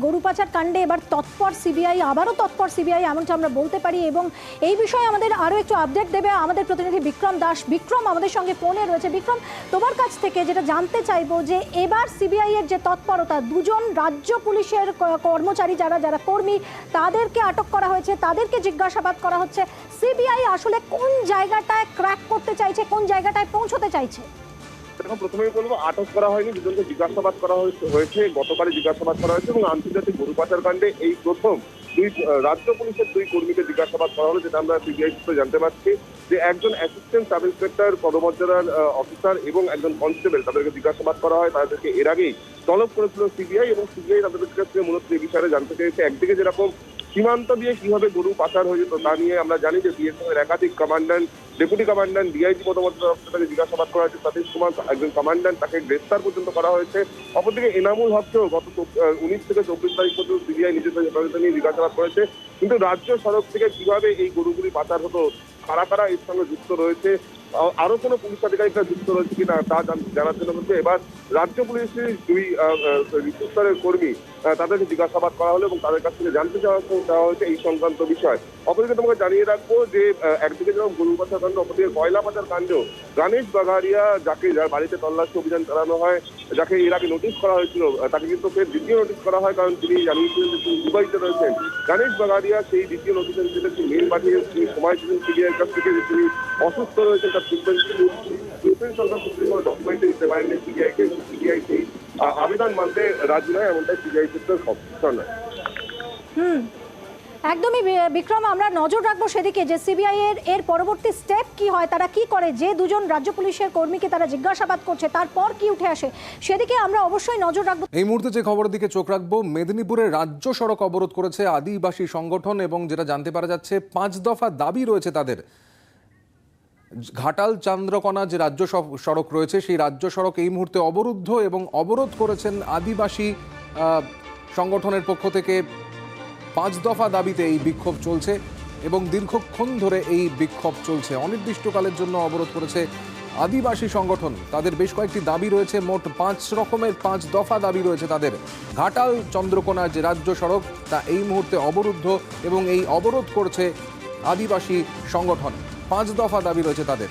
গরু পাচার কাণ্ডে এবার তৎপর সিবিআই, আবারও তৎপর সিবিআই এমনটা আমরা বলতে পারি এবং এই বিষয়ে আমাদের আরও একটু আপডেট দেবে আমাদের প্রতিনিধি বিক্রম দাস। বিক্রম, আমাদের সঙ্গে ফোনে রয়েছে। বিক্রম, তোমার কাছ থেকে যেটা জানতে চাইব যে এবার সিবিআই এর যে তৎপরতা, দুজন রাজ্য পুলিশের কর্মচারী যারা যারা কর্মী, তাদেরকে আটক করা হয়েছে, তাদেরকে জিজ্ঞাসাবাদ করা হচ্ছে। সিবিআই আসলে কোন জায়গাটায় ক্র্যাক করতে চাইছে, কোন জায়গাটায় পৌঁছতে চাইছে? দেখো প্রথমেই বলব, আটক করা হয়নি, দুজনকে জিজ্ঞাসাবাদ করা হয়েছে- গতকালই জিজ্ঞাসাবাদ করা হয়েছে এবং আন্তর্জাতিক গরু পাচার কাণ্ডে এই প্রথম দুই রাজ্য পুলিশের দুই কর্মীকে জিজ্ঞাসাবাদ করা হলো, যেটা আমরা সিবিআই সূত্রে জানতে পারছি যে একজন অ্যাসিস্ট্যান্ট সাব ইন্সপেক্টর পদমর্যাদার অফিসার এবং একজন কনস্টেবল তাদেরকে জিজ্ঞাসাবাদ করা হয়, তাদেরকে এর আগেই তলব করেছিল সিবিআই এবং সিবিআই তাদের কাছ মূলত এই বিষয়ে জানতে চেয়েছে। একদিকে যেরকম সীমান্ত দিয়ে কীভাবে গরু পাচার হয়ে যেত তা নিয়ে আমরা জানি যে বিএসএফ এর একাধিক কমান্ড্যান্ট ডেপুটি কমান্ড্যান্ট ডিআইজি পদমর্যাদা অফিসারকে জিজ্ঞাসাবাদ করা হয়েছে। সতীশ কুমার, একজন কমান্ড্যান্ট তাকে গ্রেফতার পর্যন্ত করা হয়েছে। অপরদিকে এনামুল হককেও গত উনিশ থেকে চব্বিশ তারিখ পর্যন্ত সিবিআই নিজেদের হেফাজতে নিয়ে জিজ্ঞাসাবাদ করেছে। কিন্তু রাজ্য সড়ক থেকে কীভাবে এই গরুগুলি পাচার হতো, কারা কারা এর সঙ্গে যুক্ত রয়েছে আরও কোনো পুলিশ আধিকারিকরা যুক্ত রয়েছে কিনা তা জান- জানার জন্য এবার রাজ্য পুলিশের দুই স্তরের কর্মী তাদেরকে জিজ্ঞাসাবাদ করা হলো এবং তাদের কাছ থেকে জানতে চাওয়া হয়েছে এই সংক্রান্ত বিষয়। অপরদিকে তোমাকে জানিয়ে রাখব যে একদিকে যেমন গরু পাচার কাণ্ড অপরদিকে কয়লা পাচার কাণ্ডেও গণেশ বাগারিয়া যাকে যার বাড়িতে তল্লাশি অভিযান চালানো হয়, যাকে এর আগে নোটিশ করা হয়েছিল তাকে কিন্তু ফের দ্বিতীয় নোটিশ করা হয়, কারণ তিনি জানিয়েছিলেন যে তিনি দুবাইতে রয়েছেন। গণেশ বাগারিয়া সেই দ্বিতীয় নোটিশের ভিতরে একটি মেল পাঠিয়ে তিনি সময় দিলেন সিবিআইয়ের কাছ থেকে যে তিনি অসুস্থ রয়েছেন, তার ট্রিটমেন্ট তিনি কোনো ডকুমেন্ট দিতে পারেননি সিবিআইকে। সিবিআই সেই আবেদন মানতে রাজি নয় এমনটাই সিবিআই সূত্রের খবর। নয়। হুম। একদমই বিক্রম আমরা নজর রাখব সেদিকে যে সিবিআই এর এর পরবর্তী স্টেপ কি হয় তারা কি করে যে দুজন রাজ্য পুলিশের কর্মীকে তারা জিজ্ঞাসাবাদ করছে তারপর কি উঠে আসে সেদিকে আমরা অবশ্যই নজর রাখব। এই মুহূর্তে যে খবরের দিকে চোখ রাখব মেদিনীপুরের রাজ্য সড়ক অবরোধ করেছে আদিবাসী সংগঠন এবং যেটা জানতে পারা যাচ্ছে পাঁচ দফা দাবি রয়েছে তাদের। ঘাটাল চান্দ্রকোনা যে রাজ্য সড়ক রয়েছে, সেই রাজ্য সড়ক এই মুহূর্তে অবরুদ্ধ এবং অবরোধ করেছেন আদিবাসী সংগঠনের পক্ষ থেকে পাঁচ দফা দাবিতে এই বিক্ষোভ চলছে এবং দীর্ঘক্ষণ ধরে এই বিক্ষোভ চলছে। অনির্দিষ্টকালের জন্য অবরোধ করেছে আদিবাসী সংগঠন। তাদের বেশ কয়েকটি দাবি রয়েছে, মোট পাঁচ রকমের পাঁচ দফা দাবি রয়েছে তাদের। ঘাটাল চন্দ্রকোনা যে রাজ্য সড়ক, তা এই মুহূর্তে অবরুদ্ধ এবং এই অবরোধ করছে আদিবাসী সংগঠন। পাঁচ দফা দাবি রয়েছে তাদের।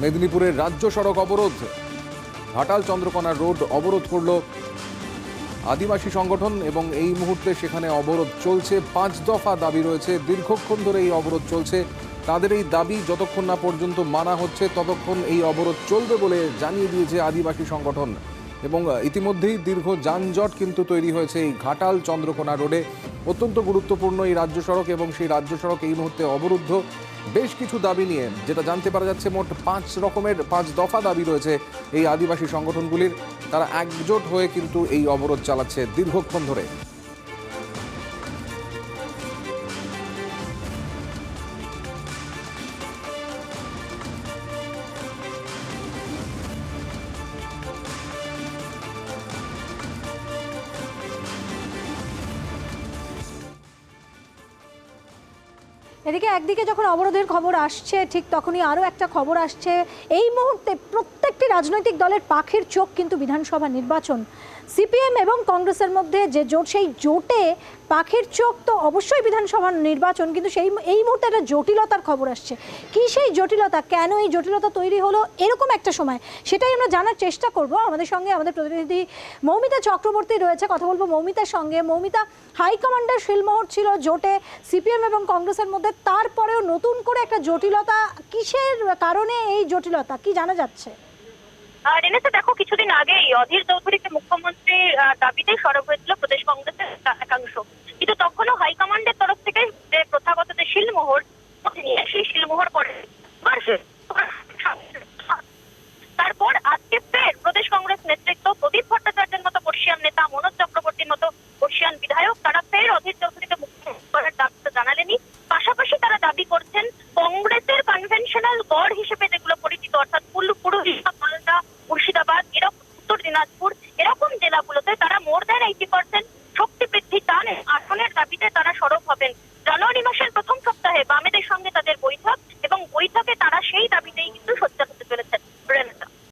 মেদিনীপুরের রাজ্য সড়ক অবরোধ। ঘাটাল চন্দ্রকোনা রোড অবরোধ করল আদিবাসী সংগঠন এবং এই মুহূর্তে সেখানে অবরোধ চলছে। পাঁচ দফা দাবি রয়েছে। দীর্ঘক্ষণ ধরে এই অবরোধ চলছে। তাদের এই দাবি যতক্ষণ না পর্যন্ত মানা হচ্ছে, ততক্ষণ এই অবরোধ চলবে বলে জানিয়ে দিয়েছে আদিবাসী সংগঠন। এবং ইতিমধ্যেই দীর্ঘ যানজট কিন্তু তৈরি হয়েছে এই ঘাটাল চন্দ্রকোনা রোডে। অত্যন্ত গুরুত্বপূর্ণ এই রাজ্য সড়ক এবং সেই রাজ্য সড়ক এই মুহূর্তে অবরুদ্ধ। বেশ কিছু দাবি নিয়ে, যেটা জানতে পারা যাচ্ছে মোট পাঁচ রকমের, পাঁচ দফা দাবি রয়েছে এই আদিবাসী সংগঠনগুলির। তারা একজোট হয়ে কিন্তু এই অবরোধ চালাচ্ছে দীর্ঘক্ষণ ধরে। এদিকে একদিকে যখন অবরোধের খবর আসছে, ঠিক তখনই আরও একটা খবর আসছে। এই মুহূর্তে প্রত্যেকটি রাজনৈতিক দলের পাখির চোখ কিন্তু বিধানসভা নির্বাচন। সিপিএম এবং কংগ্রেসের মধ্যে যে জোট, সেই জোটে পাখির চোখ তো অবশ্যই বিধানসভা নির্বাচন, কিন্তু সেই এই মুহূর্তে একটা জটিলতার খবর আসছে। কি সেই জটিলতা? কেন এই জটিলতা তৈরি হলো? এরকম একটা সময়। সেটাই আমরা জানার চেষ্টা করব। আমাদের সঙ্গে আমাদের প্রতিনিধি মৌমিতা চক্রবর্তী রয়েছে, কথা বলব মৌমিতার সঙ্গে। মৌমিতা, হাইকমান্ডার শিলমোহর ছিল জোটে। সিপিএম এবং কংগ্রেসের মধ্যে তারপরেও নতুন করে একটা জটিলতা, কিসের কারণে এই জটিলতা? কি জানা যাচ্ছে? দেখো, কিছুদিন আগেই অধীর চৌধুরীকে মুখ্যমন্ত্রীর দাবিতে সরব হয়েছিল প্রদেশ কংগ্রেসের একাংশ। কিন্তু তখনও হাইকমান্ডের তরফ থেকে যে প্রথাগত যে শিলমোহর নিয়ে সেই শিলমোহর পরে এবার সে- তারপর আজকে ফের প্রদেশ কংগ্রেস নেতৃত্ব প্রদীপ ভট্টাচার্যের মতো বর্ষিয়ান নেতা মনোজ চক্রবর্তীর মতো বর্ষিয়ান বিধায়ক তারা ফের অধীর চৌধুরীকে মুখ্যমন্ত্রী করার দাবি তো জানালেনি পাশাপাশি তারা দাবি করছেন কংগ্রেসের কনভেনশনাল গড় হিসেবে যেগুলো